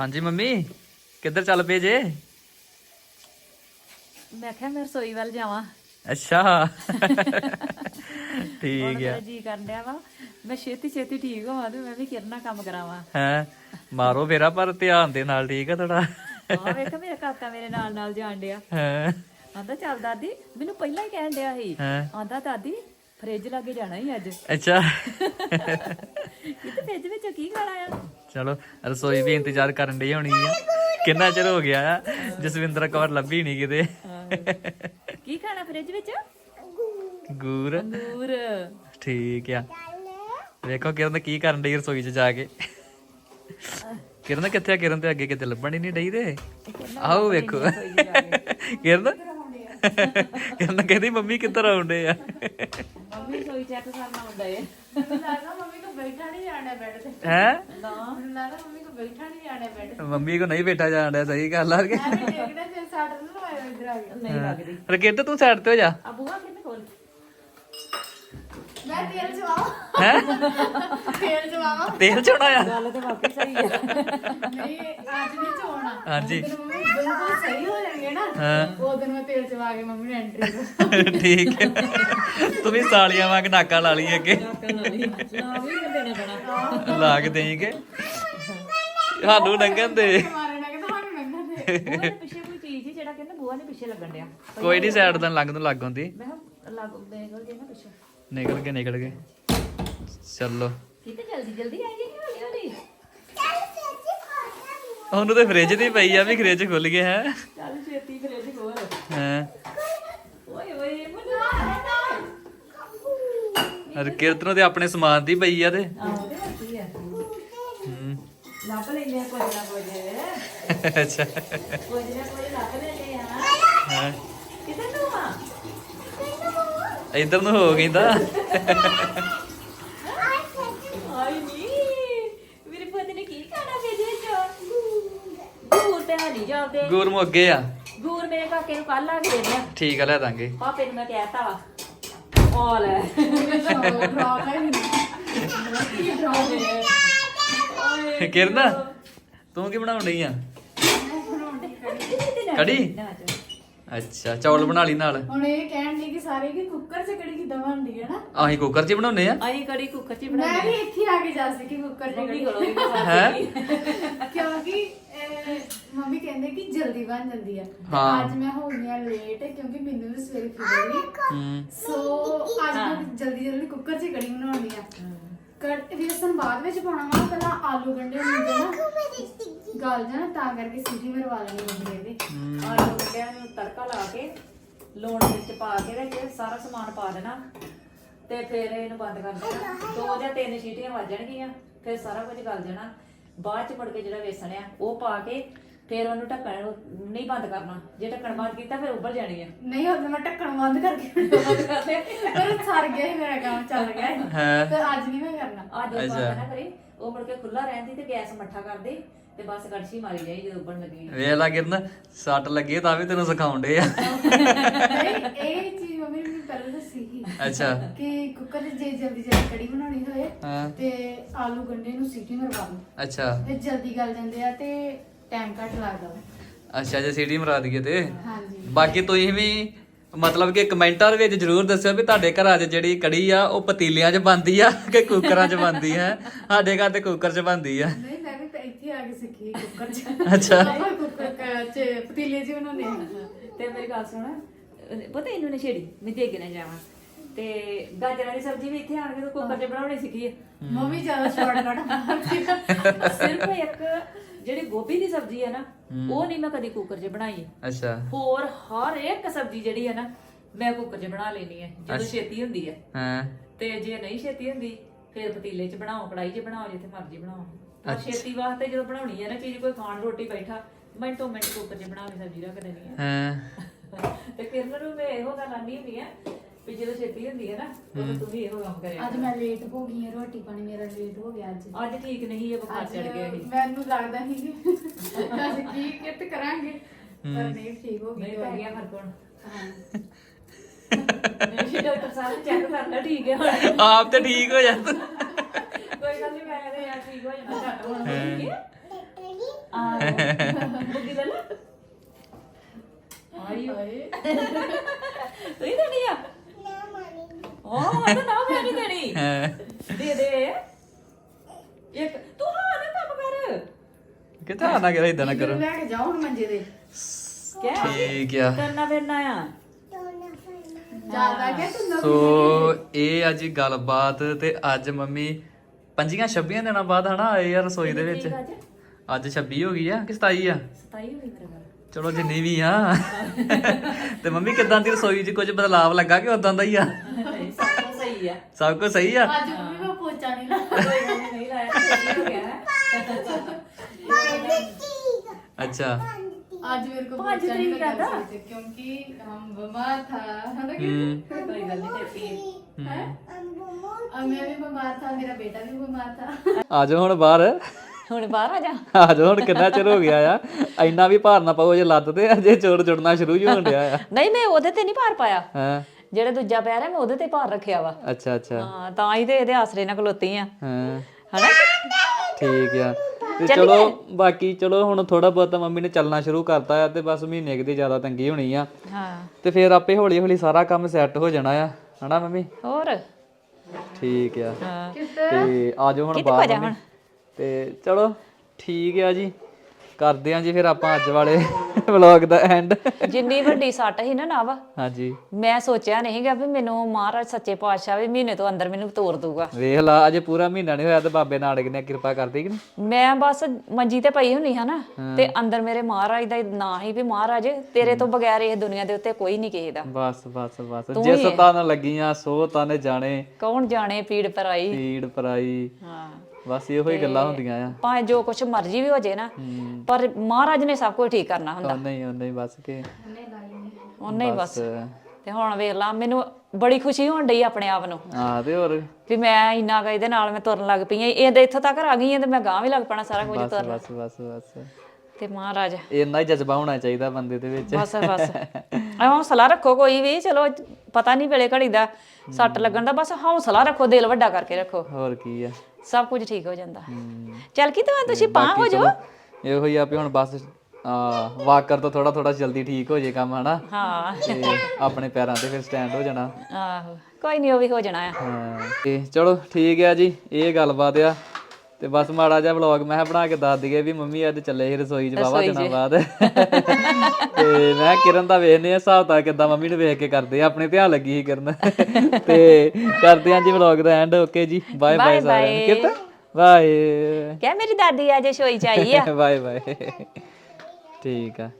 ਹਾਂਜੀ ਮੰਮੀ ਕਿੱਧਰ ਚੱਲ ਪਏ ਜੇ? ਮੈਂ ਕਿਹਾ ਮੈਂ ਰਸੋਈ ਵੱਲ ਜਾਵਾਂ। ਅੱਛਾ। ਠੀਕ ਆ। ਮੇਰਾ ਜੀ ਕਰਨ ਡਿਆ ਵਾ। ਮੈਂ ਛੇਤੀ ਛੇਤੀ ਠੀਕ ਹੋਵਾਂ ਤੇ ਮੈਂ ਵੀ ਕਿਰਨਾ ਕੰਮ ਕਰਾਵਾਂ। ਹੈ? ਮਾਰੋ ਫੇਰਾ ਪਰ ਧਿਆਨ ਦੇ ਨਾਲ ਠੀਕ ਆ ਥੋੜਾ ਆ ਵੇਖ ਮੇਰਾ ਕਾਕਾ ਮੇਰੇ ਨਾਲ ਨਾਲ ਜਾਣ ਡਿਆ। ਹੈ? ਆਂਦਾ ਚੱਲ ਦਾਦੀ ਮੈਨੂੰ ਪਹਿਲਾਂ ਹੀ ਕਹਿਣ ਡਿਆ ਸੀ। ਹੈ? ਆਂਦਾ ਦਾਦੀ ਫ੍ਰਿਜ ਲਾਗੇ ਜਾਣਾ ਹੀ ਅੱਜ। ਅੱਛਾ। ਕਿਤੇ ਫ੍ਰਿਜ ਵਿੱਚ ਕੀ ਖਾਣਾ ਆ? ਚਲੋ ਰਸੋਈ ਵੀ ਇੰਤਜ਼ਾਰ ਕਰਨ ਡਈ ਹੋਣੀ ਆ। ਕਿੰਨਾ ਚਿਰ ਹੋ ਗਿਆ ਆ? ਜਸਵਿੰਦਰ ਕੌਰ ਲੱਭੀ ਨਹੀਂ ਕਿਤੇ। ਕੀ ਖਾਣਾ ਫ੍ਰਿਜ ਵਿੱਚ? ਗੂਰ ਅੰਗੂਰ। ਠੀਕ ਆ। ਵੇਖੋ ਕਿਰਨ ਕੀ ਕਰਨ ਡਈ ਰਸੋਈ 'ਚ ਜਾ ਕੇ। ਕਿਰਨ ਕਿੱਥੇ ਆ? ਕਿਰਨ ਤੇ ਅੱਗੇ ਕਿਤੇ ਲੱਭਣ ਹੀ ਨਹੀਂ ਡਈ ਦੇ ਆਓ ਵੇਖੋ। ਕਿਰਨ? ਕਿਰਨ ਕਹਿੰਦੀ ਮੰਮੀ ਕਿੱਧਰ ਆਉਂਦੇ ਆ? ਮੰਮੀ ਰਸੋਈ ਚੈੱਕ ਕਰਨਾ ਹੁੰਦਾ ਏ ਲੱਗਦਾ ਮੰਮੀ ਕੋ ਬੈਠਾ ਨਹੀਂ ਜਾਣਾ ਬੈੱਡ ਤੇ। ਹੈ? ਨਾ। ਲੱਗਦਾ ਮੰਮੀ ਕੋ ਬੈਠਾ ਨਹੀਂ ਜਾਣਾ ਬੈੱਡ ਤੇ। ਮੰਮੀ ਕੋ ਨਹੀਂ ਬੈਠਾ ਜਾਣ ਡਿਆ ਸਹੀ ਗੱਲ ਆ ਕੇ? ਮੈਂ ਵੀ ਦੇਖਦਾ ਫਿਰ ਸਾਡਾ ਨਾ ਲਵਾਇਆ ਇੱਧਰ ਆ ਗਿਆ। ਨਹੀਂ ਲੱਗਦੀ। ਰਕੇਟ ਤੂੰ ਸਾਈਡ ਤੇ ਹੋ ਜਾ। ਆ ਬੂਹਾ ਕਿੰਨੇ ਖੋਲ ਮੈਂ ਤੇਲ ਚਵਾਵਾਂ ਹੈ? ਤੇਲ ਚਵਾਵਾਂ ਤੇਲ ਚੋਣਾ ਆ? ਗੱਲ ਤੇ ਵਾਕਈ ਸਹੀ ਹੈ ਨਹੀਂ ਅੱਜ ਨਹੀਂ ਚਵਾਉਣਾ ਹਾਂਜੀ। ਜਦੋਂ ਮੰਮੀ ਬਿਲਕੁਲ ਸਹੀ ਹੋ ਜਾਣਗੇ ਨਾ। ਹਾਂ। ਉਹ ਦਿਨ ਮੈਂ ਤੇਲ ਚਵਾ ਕੇ ਮੰਮੀ ਨੂੰ ਐਂਟਰੀ ਠੀਕ ਹੈ। ਤੂੰ ਵੀ ਸਾਲੀਆਂ ਵਾਂਗ ਨਾਕਾ ਲਾ ਲਈ ਅੱਗੇ। ਨਾ ਵੀ ਦੇਣਾ ਪੈਣਾ ਲਾ ਕੇ ਦੇਈਂਗੇ। ਸਾਨੂੰ ਲੰਘਣ ਦੇ। ਮਾਰਨਾ ਕਿ ਤੁਹਾਨੂੰ ਤੇ ਬੂਹਾ ਦੇ ਪਿੱਛੇ ਕੋਈ ਚੀਜ਼ ਹੀ ਜਿਹੜਾ ਕਹਿੰਦਾ ਬੂਹਾ ਨੇ ਪਿੱਛੇ ਲੱਗਣ ਡਿਆ। ਕੋਈ ਨਹੀਂ ਸਾਈਡ ਤੋਂ ਲੰਘ ਨੂੰ ਲੱਗ ਹੁੰਦੀ। ਮੈਂ ਕਿਹਾ ਲੱਗ ਬੇਗਲ ਜੇ ਨਾ ਪਿੱਛੇ। ਨਿਕਲ ਕੇ ਨਿਕਲ ਕੇ ਚਲੋ। ਕਿਤੇ ਜਲਦੀ ਜਲਦੀ ਆਈ ਜੀ ਹੌਲੀ ਹੌਲੀ? ਉਹਨੂੰ ਤੇ ਫ੍ਰਿਜ ਦੀ ਪਈ ਆ ਵੀ ਫ੍ਰਿਜ ਖੁੱਲ ਗਿਆ ਹੈ। ਚੱਲ ਛੇਤੀ ਫ੍ਰਿਜ ਖੋਲ। ਹਾਂ। ਓਏ ਓਏ ਮਨਾ ਅਰ ਕਿਰਤ ਨੂੰ ਤੇ ਆਪਣੇ ਸਮਾਨ ਦੀ ਪਈ ਆ ਤੇ। ਤੇ ਲੱਭ ਆ ਕੁਝ ਨਾ ਕੁਝ। ਅੱਛਾ। ਕੁਝ ਨਾ ਕੁਝ ਲੱਭ ਲੈਂਦੇ ਆ। ਹਾਂ। ਕਿਤੇ ਨੂੰ ਆ? ਇਧਰ ਨੂੰ ਹੋ ਗਈ ਤਾਂ ਆਈ ਨੀ ਮੇਰੇ ਪੁੱਤ ਨੇ ਕੀ ਖਾਣਾ ਫੇਜੇ ਚ ਗੂਰ ਤੇ ਨਹੀਂ ਜਾਂਦੇ ਗੂਰ ਨੂੰ ਅੱਗੇ ਆ ਗੂਰ ਮੇਰੇ ਕਾਕੇ ਨੂੰ ਕੱਲ ਆ ਕੇ ਦੇਣਾ ਠੀਕ ਆ ਲੈ ਦਾਂਗੇ ਪਾਪੇ ਨੂੰ ਮੈਂ ਕਹਿਤਾ ਵਾ ਆ ਲੈ ਡਰਾ ਲੈ ਕੀ ਡਰਾ ਓਏ ਕਿਰਨ ਤੂੰ ਕੀ ਬਣਾਉਣ ਡਈ ਆ ਕੜੀ? ਅੱਛਾ ਚੌਲ ਬਣਾ ਲਈ ਨਾਲ? ਹੁਣ ਇਹ ਕਹਿਣ ਲਈ ਕਿ ਸਾਰੇ ਕਿ ਕੁੱਕਰ 'ਚ ਕੜੀ ਕਿਦਾਂ ਬਣਦੀ ਹੈ ਨਾ? ਆਹੀ ਕੁੱਕਰ 'ਚ ਹੀ ਬਣਾਉਨੇ ਆ? ਆਈ ਕੜੀ ਕੁੱਕਰ ਚ ਮੈਂ ਬਣਾਈ ਵੀ ਇੱਥੇ ਆ ਕੇ ਜਾ ਸਕੀ ਕੁੱਕਰ 'ਚ ਮੰਮੀ ਕੜੀ। ਕੋਲੋਂ ਵੀ ਹੈਂ? ਕਿਉਂਕਿ ਅਹ, ਮੰਮੀ ਕਹਿੰਦੇ ਕਿ ਜਲਦੀ ਬਣ ਜਾਂਦੀ ਆ। ਤੇ ਹਾਂ। ਅੱਜ ਮੈਂ ਹੋ ਗਈ ਆ ਲੇਟ ਕਿਉਂਕਿ ਮੈਨੂੰ ਵੀ ਸਵੇਰੇ ਫਿਕਰ ਸੀ। ਹੂੰ। ਸੋ ਅੱਜ ਮੈਂ ਜਲਦੀ ਜਲਦੀ ਕੁੱਕਰ 'ਚ ਕੜੀ ਬਣਾਉਣੀ ਆ। ਕੜ ਵੇਸਨ ਬਾਅਦ ਵਿੱਚ ਪਾਉਣਾ ਵਾ ਪਹਿਲਾਂ ਆਲੂ ਗੰਢੇ ਨੂੰ ਨਾ। ਗਲ ਜਾਣਾ ਤਾਂ ਕਰਕੇ ਸੀਟੀ ਮਰਵਾ ਲੈਣੀ ਮੰਮੀ ਇਹਦੇ। ਆਲੂ ਗੰਢਿਆਂ ਨੂੰ ਤੜਕਾ ਲਾ ਕੇ ਲੂਣ ਵਿੱਚ ਪਾ ਕੇ ਵਿੱਚ ਸਾਰਾ ਸਮਾਨ ਪਾ ਦੇਣਾ। ਤੇ ਫਿਰ ਇਹਨੂੰ ਬੰਦ ਕਰ ਦੇਣਾ। ਦੋ ਜਾਂ ਤਿੰਨ ਸੀਟੀਆਂ ਵੱਜਣਗੀਆਂ ਫਿਰ ਸਾਰਾ ਕੁਝ ਗਲ ਜਾਣਾ। ਬਾਅਦ ਚ ਮੁੜ ਕੇ ਜਿਹੜਾ ਵੇਸਣ ਆ ਉਹ ਪਾ ਕੇ ਫਿਰ ਉਹਨੂੰ ਢੱਕਣ ਨਹੀਂ ਬੰਦ ਕਰਨਾ। ਜੇ ਢੱਕਣ ਬੰਦ ਕੀਤਾ ਫਿਰ ਉੱਬਲ ਜਾਣੀ ਆ। ਨਹੀਂ ਹੁਣ ਮੈਂ ਢੱਕਣ ਬੰਦ ਕਰਕੇ ਬੰਦ ਕਰ ਲਿਆ ਪਰ ਸਰ ਗਿਆ ਸੀ ਮੇਰਾ ਕੰਮ ਚੱਲ ਗਿਆ ਸੀ। ਹਾਂ। ਤੇ ਅੱਜ ਨਹੀਂ ਮੈਂ ਕਰਨਾ। ਅੱਛਾ। ਬੰਦ ਨਾ ਕਰੀ। ਉਹ ਮੁੜ ਕੇ ਖੁੱਲਾ ਰਹਿੰਦੀ ਤੇ ਗੈਸ ਮੱਠਾ ਕਰ ਦੇ ਤੇ ਬਸ ਕੜਛੀ ਮਾਰੀ ਜਾਈ ਜਦੋਂ ਉੱਬਲਣ ਲੱਗੀ। ਵੇਖ ਲਾ ਕਿਰਨ ਸੱਟ ਲੱਗੀ ਤਾਂ ਵੀ ਤੈਨੂੰ ਸਿਖਾਉਣ ਡੇ ਆ। ਨਹੀਂ ਇਹ ਚੀਜ਼ ਮੰਮੀ ਨੇ ਮੈਨੂੰ ਪਹਿਲਾਂ ਦੱਸੀ ਸੀ ਅੱਛਾ। ਕਿ ਕੁੱਕਰ 'ਚ ਜੇ ਜਲਦੀ ਜਲਦੀ ਕੜੀ ਬਣਾਉਣੀ ਹੋਏ ਹਾਂ। ਤੇ ਆਲੂ ਗੰਢੇ ਨੂੰ ਸੀਟੀ ਮਰਵਾ ਲਓ। ਅੱਛਾ। ਤੇ ਜਲਦੀ ਗਲ ਜਾਂਦੇ ਆ ਤੇ ਟਾਈਮ ਘੱਟ ਲੱਗਦਾ। ਅੱਛਾ ਜੇ ਸੀਟੀ ਮਰਾ ਦਈਏ ਤੇ। ਹਾਂਜੀ। ਬਾਕੀ ਤੁਸੀਂ ਵੀ ਮਤਲਬ ਕਿ ਕਮੈਂਟਾਂ ਦੇ ਵਿੱਚ ਜਰੂਰ ਦੱਸਿਓ ਵੀ ਤੁਹਾਡੇ ਘਰਾਂ 'ਚ ਜਿਹੜੀ ਕੜੀ ਆ ਉਹ ਪਤੀਲਿਆਂ 'ਚ ਬਣਦੀ ਆ ਕਿ ਕੁੱਕਰਾਂ 'ਚ ਬਣਦੀ ਹੈ ਸਾਡੇ ਘਰ ਤੇ ਕੁੱਕਰ 'ਚ ਬਣਦੀ ਆ। ਨਹੀਂ ਮੈਂ ਵੀ ਤਾਂ ਇੱਥੇ ਆ ਕੇ ਸਿੱਖੀ ਕੁੱਕਰ 'ਚ। ਅੱਛਾ। ਆਪਾਂ ਕੁੱਕਰ ਕ- 'ਚ ਪਤੀਲੇ 'ਚ ਹੀ ਬਣਾਉਂਦੇ ਆ ਤੇ ਮੇਰੀ ਗੱਲ ਸੁਣ ਪਤਾ ਇਹਨੂੰ ਨੇ ਛੇੜੀ ਮੈਂ ਦੇ ਕੇ ਨਾ ਜਾਵਾਂ। ਤੇ ਗਾਜਰਾਂ ਦੀ ਸਬਜ਼ੀ ਵੀ ਇੱਥੇ ਆਣ ਕੇ ਤੂੰ ਕੁੱਕਰ 'ਚ ਬਣਾਉਣੀ ਸਿੱਖੀ ਹੈ। ਮੰਮੀ ਜ਼ਿਆਦਾ ਸ਼ਾਰਟਕਟ ਸਿਰਫ ਇੱਕ ਜਿਹੜੀ ਗੋਭੀ ਦੀ ਸਬਜ਼ੀ ਹੈ ਨਾ ਉਹ ਨਹੀਂ ਮੈਂ ਕਦੀ ਕੁੱਕਰ 'ਚ ਬਣਾਈ ਅੱਛਾ। ਹੋਰ ਹਰ ਇੱਕ ਸਬਜ਼ੀ ਜਿਹੜੀ ਹੈ ਨਾ ਮੈਂ ਕੁੱਕਰ 'ਚ ਬਣਾ ਲੈਣੀ ਹੈ ਜਦੋਂ ਛੇਤੀ ਹੁੰਦੀ ਹੈ। ਹਾਂ। ਤੇ ਜੇ ਨਹੀਂ ਛੇਤੀ ਹੁੰਦੀ ਫਿਰ ਪਤੀਲੇ 'ਚ ਬਣਾਓ ਕੜਾਈ 'ਚ ਬਣਾਓ ਜਿੱਥੇ ਮਰਜ਼ੀ ਬਣਾਓ। ਪਰ ਛੇਤੀ ਵਾਸਤੇ ਜਦੋਂ ਬਣਾਉਣੀ ਹੈ ਨਾ ਚੀਜ਼ ਕੋਈ ਖਾਣ ਰੋਟੀ ਬੈਠਾ ਮਿੰਟੋ ਮਿੰਟ ਕੁੱਕਰ 'ਚ ਬਣਾ ਕੇ ਸਬਜ਼ੀ ਰੱਖ ਦੇਣੀ ਹੈ। ਹਾਂ। ਤੇ ਕਿਰਨ ਨੂੰ ਮੈਂ ਇਹੋ ਗੱਲ ਆਂਦੀ ਹੁੰਦੀ ਆ ਵੀ ਜਦੋਂ ਛੇਤੀ ਹੁੰਦੀ ਹੈ ਨਾ ਉਦੋਂ ਤੂੰ ਵੀ ਇਹੋ ਕੰਮ ਕਰਿਆ ਅੱਜ ਮੈਂ ਲੇਟ ਹੋ ਗਈ ਹਾਂ ਰੋਟੀ ਪਾਣੀ ਮੇਰਾ ਲੇਟ ਹੋ ਗਿਆ ਅੱਜ। ਅੱਜ ਠੀਕ ਨਹੀਂ ਇਹ ਬੁਖਾਰ ਚੜ ਗਿਆ ਸੀ ਮੈਨੂੰ ਲੱਗਦਾ ਸੀ ਕਿ ਅਸੀਂ ਕੀ ਕਿਤ ਕਰਾਂਗੇ ਪਰ ਨਹੀਂ ਠੀਕ ਹੋ ਗਈ ਨਹੀਂ ਪੈ ਗਿਆ ਫ਼ਰਕ ਹੁਣ ਹਾਂ। ਨਹੀਂ ਡਾਕਟਰ ਸਾਹਿਬ ਚੈੱਕ ਕਰਨਾ ਠੀਕ ਹੈ ਹੁਣ। ਆਪ ਤੇ ਠੀਕ ਹੋ ਜਾ ਕੋਈ ਗੱਲ ਨਹੀਂ ਮੈਂ ਕਹਿੰਦਾ ਯਾਰ ਠੀਕ ਹੋ ਜਾਣਾ ਝੱਟ ਹੁਣ ਠੀਕ ਹੈ। ਆਹੋ ਬੁੱਗੀ ਲੈ ਲੈ ਆਈ ਤੂੰ ਹੀ ਦੇਣੀ ਆ? ਉਹ ਤਾਂ ਨਾ ਮੈਂ ਨਹੀਂ ਦੇਣੀ। ਦੇ ਦੇ। ਇੱਕ ਤੂੰ ਹਾਂ ਨਾ ਕੰਮ ਕਰ। ਕਿਤੇ ਆ ਨਾ ਕਰੇ ਇਦਾਂ ਨਾ ਕਰੋ। ਲੈ ਕੇ ਜਾਓ ਹੁਣ ਮੰਜੇ ਦੇ ਠੀਕ ਆ। ਕਰਨਾ ਫਿਰਨਾ ਆ। ਜ਼ਿਆਦਾ ਕਿ ਤੂੰ ਸੋ ਇਹ ਅੱਜ ਗੱਲਬਾਤ ਤੇ ਅੱਜ ਮੰਮੀ ਪੰਜੀਆਂ 26 ਦਿਨਾਂ ਬਾਅਦ ਹਨਾ ਆਏ ਆ ਰਸੋਈ ਦੇ ਵਿੱਚ। ਅੱਜ? ਅੱਜ 26 ਹੋ ਗਈ ਆ ਕਿ 27 ਆ? 27 ਹੋਈ ਮੇਰੇ ਨਾਲ। ਚਲੋ ਜਿੰਨੀ ਵੀ ਆ ਤੇ ਮੰਮੀ ਕਿਦਾਂ ਦੀ ਰਸੋਈ 'ਚ ਕੁਝ ਬਦਲਾਵ ਲੱਗਾ ਕਿ ਉਦਾਂ ਦਾ ਹੀ ਆ ਨਹੀਂ, ਸਭ ਕੁਝ ਸਹੀ ਆ ਸਭ ਕੁਝ ਸਹੀ ਆ ਅੱਜ ਮੰਮੀ ਕੋ ਪੋਚਾ ਨਹੀਂ ਲਾ ਕੋਈ ਗੱਲ ਨਹੀਂ ਲਾਇਆ ਸਹੀ ਹੋ ਗਿਆ ਅੱਛਾ आज मेरे को पाँच पहुंचाने तरीक का का काम थे क्योंकि हम बीमार था है ना कि ਹੂੰ ਕੋਈ ਗੱਲ ਨਹੀਂ ਤੇ अब मैं भी बीमार था मेरा बेटा भी बीमार था ਆ ਜਾਓ ਹੁਣ ਬਾਹਰ ਹੁਣ ਬਾਹਰ ਆ ਜਾ। ਆ ਜਾਓ ਹੁਣ ਕਿੰਨਾ ਚਿਰ ਹੋ ਗਿਆ ਆ ਇੰਨਾ ਵੀ ਭਾਰ ਨਾ ਪਾਓ ਜੇ ਲੱਤ ਤੇ ਅਜੇ ਚੋੜ ਜੁੜਨਾ ਸ਼ੁਰੂ ਹੀ ਹੋਣ ਡਿਆ ਆ। ਨਹੀਂ ਮੈਂ ਉਹਦੇ ਤੇ ਨਹੀਂ ਭਾਰ ਪਾਇਆ। ਹਾਂ। ਜਿਹੜੇ ਦੂਜਾ ਪੈਰ ਹੈ ਮੈਂ ਉਹਦੇ ਤੇ ਭਾਰ ਰੱਖਿਆ ਵਾ। ਅੱਛਾ ਅੱਛਾ। ਹਾਂ ਤਾਂ ਹੀ ਤੇ ਇਹਦੇ ਆਸਰੇ ਨਾਲ ਖਲੋਤੀ ਆ। ਹਾਂ। ਹਨਾ? ਠੀਕ ਆ। ਤੇ ਚਲੋ ਬਾਕੀ ਚਲੋ ਹੁਣ ਥੋੜਾ ਬਹੁਤ ਮੰਮੀ ਨੇ ਚੱਲਣਾ ਸ਼ੁਰੂ ਕਰਤਾ ਆ ਤੇ ਬਸ ਮਹੀਨੇ ਕੁ ਦੀ ਜ਼ਿਆਦਾ ਤੰਗੀ ਹੋਣੀ ਆ। ਹਾਂ। ਤੇ ਫਿਰ ਆਪੇ ਹੌਲੀ ਹੌਲੀ ਸਾਰਾ ਕੰਮ ਸੈੱਟ ਹੋ ਜਾਣਾ ਆ। ਹਨਾ ਮੰਮੀ? ਹੋਰ? ਠੀਕ ਆ। ਹਾਂ। ਤੇ ਆਜੋ ਹੁਣ ਬਾਹਰ ਮੰਮੀ। ਤੇ ਚਲੋ ਠੀਕ ਆ ਜੀ। ਕਰਦੇ ਆ ਜੀ ਫਿਰ ਆਪਾਂ ਅੱਜ ਵਾਲੇ ਵਲੌਗ ਦਾ ਐਂਡ ਜਿੰਨੀ ਵੱਡੀ ਸੱਟ ਸੀ ਨਾ ਨਵ ਹਾਂਜੀ। ਮੈਂ ਸੋਚਿਆ ਨਹੀਂਗਾ ਵੀ ਮੈਨੂੰ ਮਹਾਰਾਜ ਸੱਚੇ ਪਾਤਸ਼ਾਹ ਵੀ ਮਹੀਨੇ ਤੋਂ ਅੰਦਰ ਮੈਨੂੰ ਤੋਰ ਦੂਗਾ ਵੇਖ ਲਾ ਅਜੇ ਪੂਰਾ ਮਹੀਨਾ ਨਹੀਂ ਹੋਇਆ ਤੇ ਬਾਬੇ ਨਾਨਕ ਨੇ ਕਿਰਪਾ ਕਰਦੀ ਕਿ ਨਹੀਂ? ਮੈਂ ਬਸ ਮੰਜੀ ਤੇ ਪਈ ਹੁੰਨੀ ਹਾਂ ਨਾ ਤੇ ਅੰਦਰ ਮੇਰੇ ਮਹਾਰਾਜ ਦਾ ਨਾਂ ਹੀ ਵੀ ਮਹਾਰਾਜ ਤੇਰੇ ਤੋਂ ਬਗੈਰ ਇਹ ਦੁਨੀਆ ਦੇ ਉੱਤੇ ਕੋਈ ਨਹੀਂ ਕਿਸੇ ਦਾ। ਬਸ ਬਸ ਬਸ। ਜਿਸ ਤਨ ਲੱਗੀਆਂ ਸੋ ਤਨ ਜਾਣੇ। ਕੌਣ ਜਾਣੇ ਪੀੜ ਪਰਾਈ। ਪੀੜ ਪਰਾਈ। ਹਾਂ। ਬਸ ਇਹੋ ਹੀ ਗੱਲਾਂ ਹੁੰਦੀਆਂ ਆ। ਭਾਵੇਂ ਜੋ ਕੁਛ ਮਰਜ਼ੀ ਵੀ ਹੋ ਜੇ ਨਾ ਪਰ ਮਹਾਰਾਜ ਨੇ ਸਭ ਕੁਝ ਠੀਕ ਕਰਨਾ ਹੁੰਦਾ। ਉਹ ਨਹੀਂ ਉਹ ਨਹੀਂ ਬਸ ਕੇ। ਉਹਨੇ ਹੀ ਬਸ। ਤੇ ਹੁਣ ਵੇਖ ਲਾ ਮੈਨੂੰ ਬੜੀ ਖੁਸ਼ੀ ਹੋਣ ਡਈ ਆਪਣੇ ਆਪ ਨੂੰ। ਆ ਤੇ ਹੋਰ? ਵੀ ਮੈਂ ਇੰਨਾ ਕੁ ਇਹਦੇ ਨਾਲ ਮੈਂ ਤੁਰਨ ਲੱਗ ਪਈ ਆਂ। ਇਹਦੇ ਇੱਥੋਂ ਤੱਕ ਆ ਗਈ ਆਂ ਤੇ ਮੈਂ ਗਾਂ ਵੀ ਲੱਗ ਪੈਣਾ ਸਾਰਾ ਕੁਝ ਤੁਰਨ। ਬਸ ਬਸ ਬਸ। ਤੇ ਮਹਾਰਾਜ। ਇੰਨਾ ਹੀ ਜਜ਼ਬਾ ਹੋਣਾ ਚਾਹੀਦਾ ਬੰਦੇ ਦੇ ਵਿੱਚ। ਬਸ ਬਸ। ਹੌਸਲਾ ਰੱਖੋ ਕੋਈ ਵੀ ਚਲੋ ਪਤਾ ਨਹੀਂ ਵੇਲੇ ਘੜੀ ਦਾ ਸੱਟ ਲੱਗਣ ਦਾ ਬਸ ਹੌਸਲਾ ਰੱਖੋ ਦਿਲ ਵੱਡਾ ਕਰਕੇ ਰੱਖੋ। ਹੋਰ ਕੀ ਆ। ਸਭ ਕੁਝ ਠੀਕ ਹੋ ਜਾਂਦਾ। ਚੱਲ ਕੀ ਤੂੰ ਤੁਸੀਂ ਪਾਂ ਹੋ ਜਾਓ। ਇਹੋ ਹੀ ਆ ਵੀ ਹੁਣ ਬਸ ਆ ਵਾਕਰ ਤੋਂ ਥੋੜਾ ਥੋੜਾ ਜਲਦੀ ਠੀਕ ਹੋ ਜੇ ਕੰਮ ਹਨਾ? ਹਾਂ। ਤੇ ਆਪਣੇ ਪੈਰਾਂ ਤੇ ਫਿਰ ਸਟੈਂਡ ਹੋ ਜਾਣਾ। ਆਹੋ ਕੋਈ ਨਹੀਂ ਉਹ ਵੀ ਹੋ ਜਾਣਾ ਆ। ਹਾਂ ਤੇ ਚਲੋ ਠੀਕ ਆ ਜੀ ਇਹ ਗੱਲਬਾਤ ਆ। ਤੇ ਬਸ ਮਾੜਾ ਜਿਹਾ ਵਲੌਗ ਮੈਂ ਕਿਹਾ ਬਣਾ ਕੇ ਦੱਸ ਦਈਏ ਵੀ ਮੰਮੀ ਅੱਜ ਚੱਲੇ ਸੀ ਰਸੋਈ 'ਚ ਵਾਵਾ ਦਿਨਾਂ ਬਾਅਦ ਤੇ ਮੈਂ ਕਿਹਾ ਕਿਰਨ ਦਾ ਵੇਖਨੇ ਆ ਹਿਸਾਬ ਤਾਂ ਕਿੱਦਾਂ ਮੰਮੀ ਨੂੰ ਵੇਖ ਕੇ ਕਰਦੇ ਆ ਆਪਣੇ ਧਿਆਨ ਲੱਗੀ ਸੀ ਕਰਨ। ਤੇ ਕਰਦੇ ਆ ਜੀ ਵਲੌਗ ਦਾ ਐਂਡ ਓਕੇ ਜੀ? ਬਾਏ ਬਾਏ ਸਾਰਿਆਂ ਨੂੰ। ਕਿਰਨ ਬਾਏ ਕਿਆ ਮੇਰੀ ਦਾਦੀ ਅੱਜ ਸ਼ੋਈ ਚ ਆਈ ਆ। ਬਾਏ ਬਾਏ ਠੀਕ ਆ।